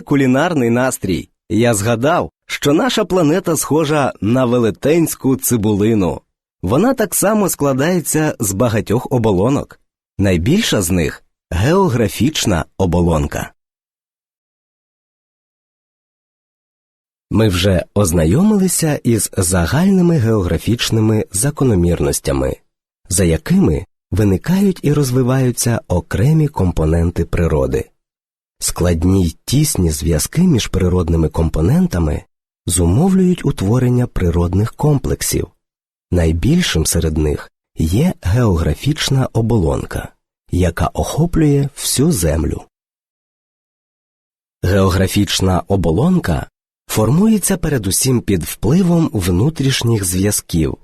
Кулінарний настрій. Я згадав, що наша планета схожа на велетенську цибулину. Вона так само складається з багатьох оболонок. Найбільша з них географічна оболонка. Ми вже ознайомилися із загальними географічними закономірностями, за якими виникають і розвиваються окремі компоненти природи. Складні й тісні зв'язки між природними компонентами зумовлюють утворення природних комплексів. Найбільшим серед них є географічна оболонка, яка охоплює всю землю. Географічна оболонка формується передусім під впливом внутрішніх зв'язків.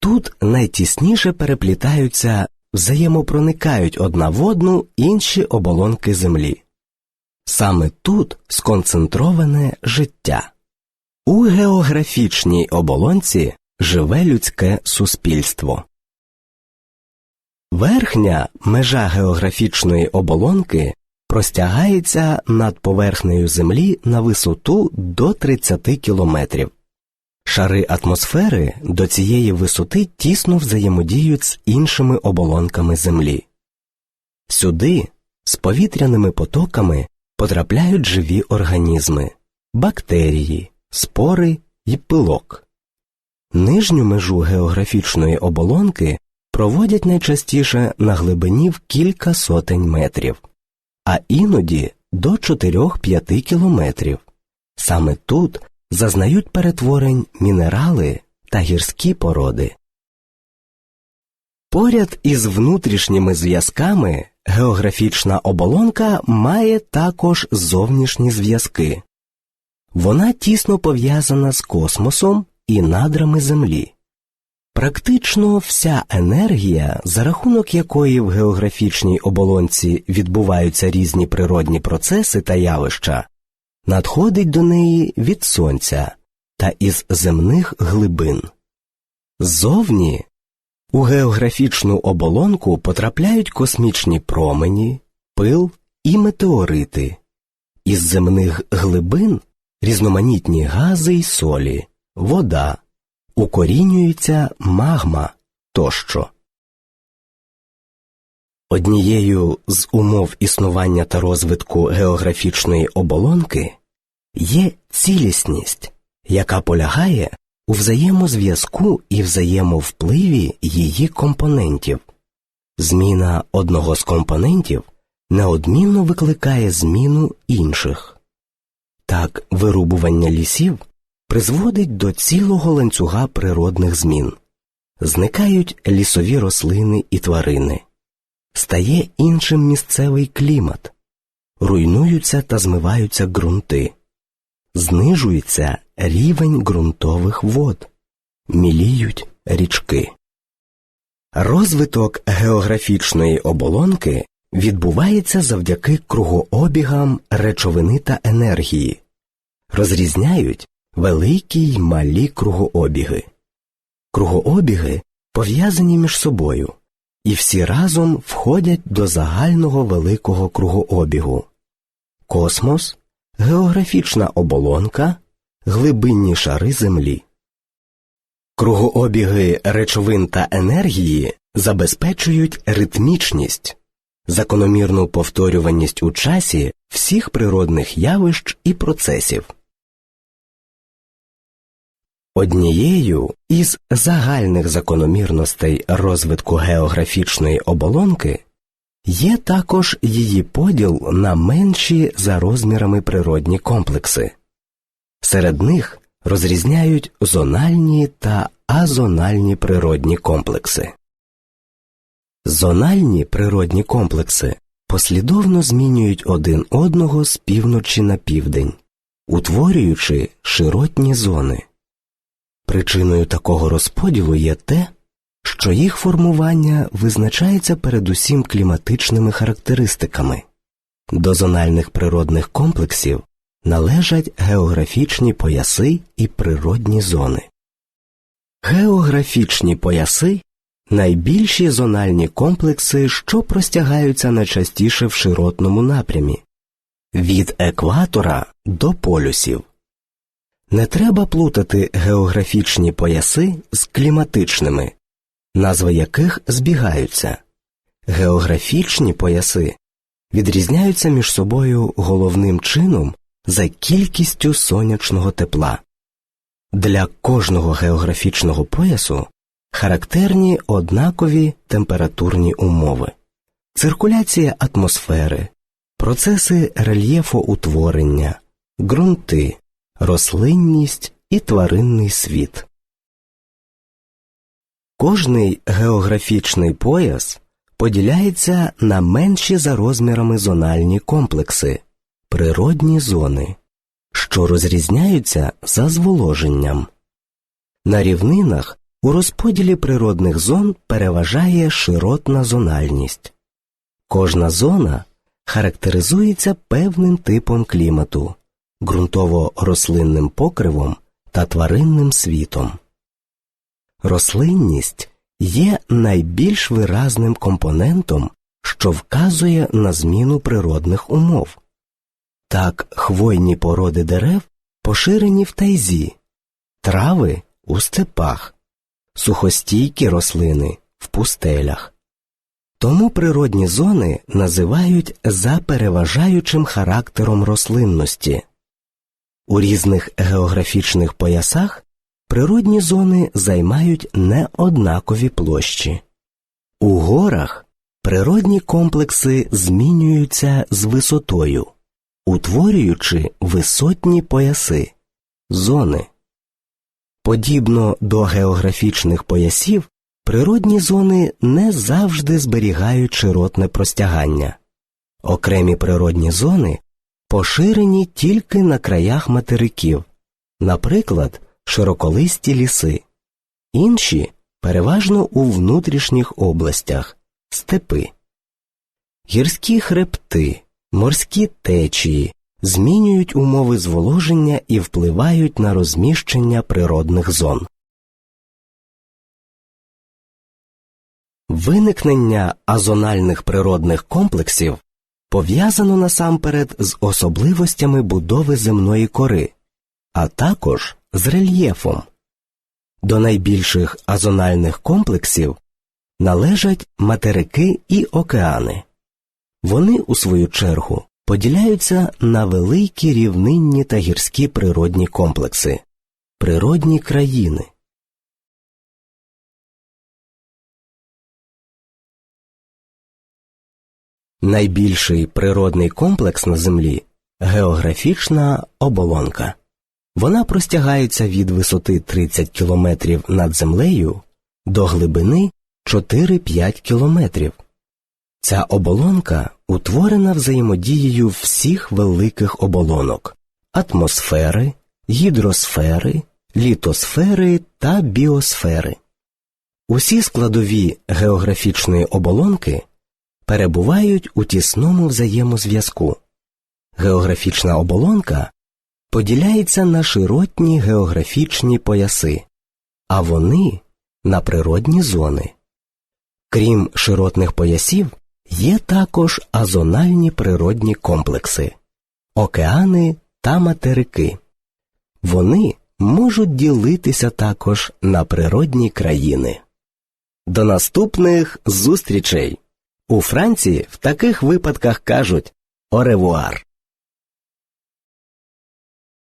Тут найтісніше переплітаються, взаємопроникають одна в одну інші оболонки Землі. Саме тут сконцентроване життя. У географічній оболонці живе людське суспільство. Верхня межа географічної оболонки простягається над поверхнею Землі на висоту до 30 кілометрів. Шари атмосфери до цієї висоти тісно взаємодіють з іншими оболонками Землі. Сюди з повітряними потоками потрапляють живі організми, бактерії, спори і пилок. Нижню межу географічної оболонки проводять найчастіше на глибині в кілька сотень метрів, а іноді до 4-5 кілометрів. Саме тут зазнають перетворень мінерали та гірські породи. Поряд із внутрішніми зв'язками географічна оболонка має також зовнішні зв'язки. Вона тісно пов'язана з космосом і надрами Землі. Практично вся енергія, за рахунок якої в географічній оболонці відбуваються різні природні процеси та явища, надходить до неї від сонця та із земних глибин. Ззовні у географічну оболонку потрапляють космічні промені, пил і метеорити, із земних глибин різноманітні гази й солі, вода, укорінюється магма тощо. Однією з умов існування та розвитку географічної оболонки є цілісність, яка полягає у взаємозв'язку і взаємовпливі її компонентів. Зміна одного з компонентів неодмінно викликає зміну інших. Так, вирубування лісів призводить до цілого ланцюга природних змін, зникають лісові рослини і тварини, стає іншим місцевий клімат, руйнуються та змиваються ґрунти, знижується рівень ґрунтових вод, міліють річки. Розвиток географічної оболонки відбувається завдяки кругообігам речовини та енергії, розрізняють великі й малі кругообіги. Кругообіги пов'язані між собою і всі разом входять до загального великого кругообігу. Космос, географічна оболонка, глибинні шари Землі. Кругообіги речовин та енергії забезпечують ритмічність, закономірну повторюваність у часі всіх природних явищ і процесів. Однією із загальних закономірностей розвитку географічної оболонки є також її поділ на менші за розмірами природні комплекси. Серед них розрізняють зональні та азональні природні комплекси. Зональні природні комплекси послідовно змінюють один одного з півночі на південь, утворюючи широтні зони. Причиною такого розподілу є те, що їх формування визначається передусім кліматичними характеристиками. До зональних природних комплексів належать географічні пояси і природні зони. Географічні пояси найбільші зональні комплекси, що простягаються найчастіше в широтному напрямі. від екватора до полюсів. Не треба плутати географічні пояси з кліматичними, назви яких збігаються. Географічні пояси відрізняються між собою головним чином за кількістю сонячного тепла. Для кожного географічного поясу характерні однакові температурні умови, циркуляція атмосфери, процеси рельєфоутворення, ґрунти, рослинність і тваринний світ. Кожний географічний пояс поділяється на менші за розмірами зональні комплекси, природні зони, що розрізняються за зволоженням. На рівнинах у розподілі природних зон переважає широтна зональність. Кожна зона характеризується певним типом клімату, ґрунтово-рослинним покривом та тваринним світом. Рослинність є найбільш виразним компонентом, що вказує на зміну природних умов. Так, хвойні породи дерев поширені в тайзі, трави у степах, сухостійкі рослини в пустелях. Тому природні зони називають за переважаючим характером рослинності. У різних географічних поясах природні зони займають неоднакові площі. У горах природні комплекси змінюються з висотою, утворюючи висотні пояси, зони. Подібно до географічних поясів, природні зони не завжди зберігають широтне простягання. Окремі природні зони поширені тільки на краях материків, наприклад, широколисті ліси, інші переважно у внутрішніх областях степи. Гірські хребти, морські течії змінюють умови зволоження і впливають на розміщення природних зон. Виникнення азональних природних комплексів пов'язано насамперед з особливостями будови земної кори, а також з рельєфом. До найбільших азональних комплексів належать материки і океани. Вони, у свою чергу, поділяються на великі рівнинні та гірські природні комплекси, природні країни. Найбільший природний комплекс на Землі географічна оболонка. Вона простягається від висоти 30 км над землею до глибини 4-5 км. Ця оболонка утворена взаємодією всіх великих оболонок атмосфери, гідросфери, літосфери та біосфери. Усі складові географічної оболонки перебувають у тісному взаємозв'язку. Географічна оболонка поділяється на широтні географічні пояси, а вони на природні зони. Крім широтних поясів, є також азональні природні комплекси, океани та материки. Вони можуть ділитися також на природні країни. До наступних зустрічей! У Франції в таких випадках кажуть оревуар.